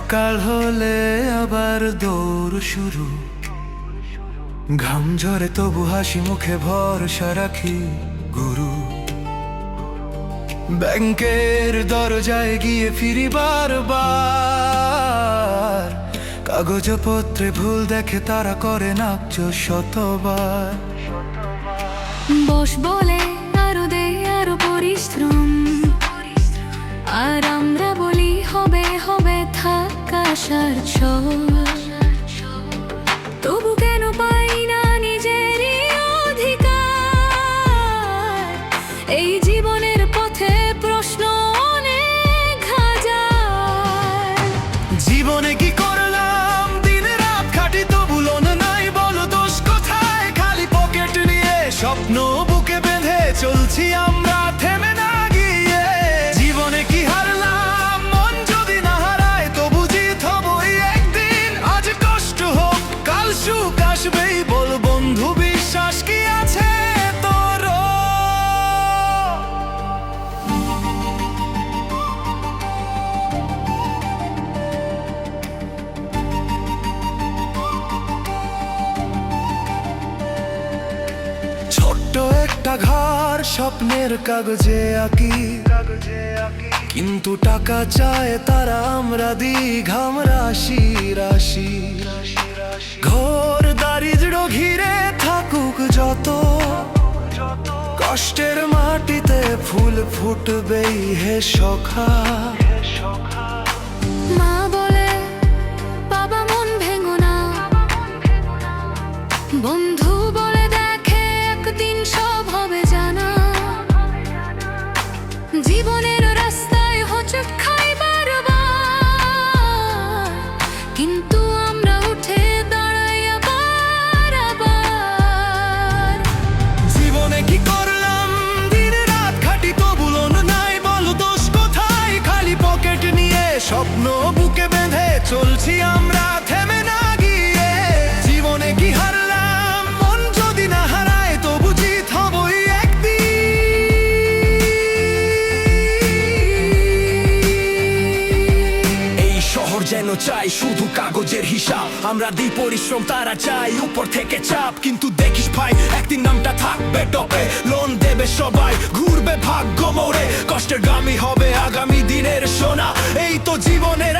সকাল হলে আবার দৌড় শুরু। ঘাম ঝরে তবু হাসি মুখে ভরসা রাখি গুরু। ব্যাংকের দরজায় গিয়ে ফিরি বারবার। কাগজপত্রে ভুল দেখে তারা করে নাকচ শতবার। বস বলে তবু কেন পাই না নিজেরই অধিকার? এই জীবনের পথে প্রশ্ন অনেক হাজার। জীবনে কি করলাম? দিন রাত খাটি, তবু লোন নাই বলো দোষ খালি পকেট নিয়ে স্বপ্ন বুকে বেঁধে চলছি ছোট্ট একটা ঘর, স্বপ্নের কাগজে আঁকি। কিন্তু টাকা চায় তারা আমরা দিই ঘাম রাশি রাশি ঘোর দারিদ্র ঘিরে থাকুক যত। কষ্টের মাটিতে ফুল ফুটবেই হে সখা। মা বলে, বাবা মন ভেঙো না। বন্ধু জীবনের খবর যেন চাই শুধু কাগজের হিসাব। আমরা দি পরিশ্রম, তারা চাই উপর থেকে চাপ। কিন্তু দেখিস ভাই, একদিন নামটা থাকবে টপে। লোন দেবে সবাই, ঘুরবে ভাগ্য মোড়ে। কষ্টের গামী হবে আগামী দিনের সোনা। এই তো জীবনের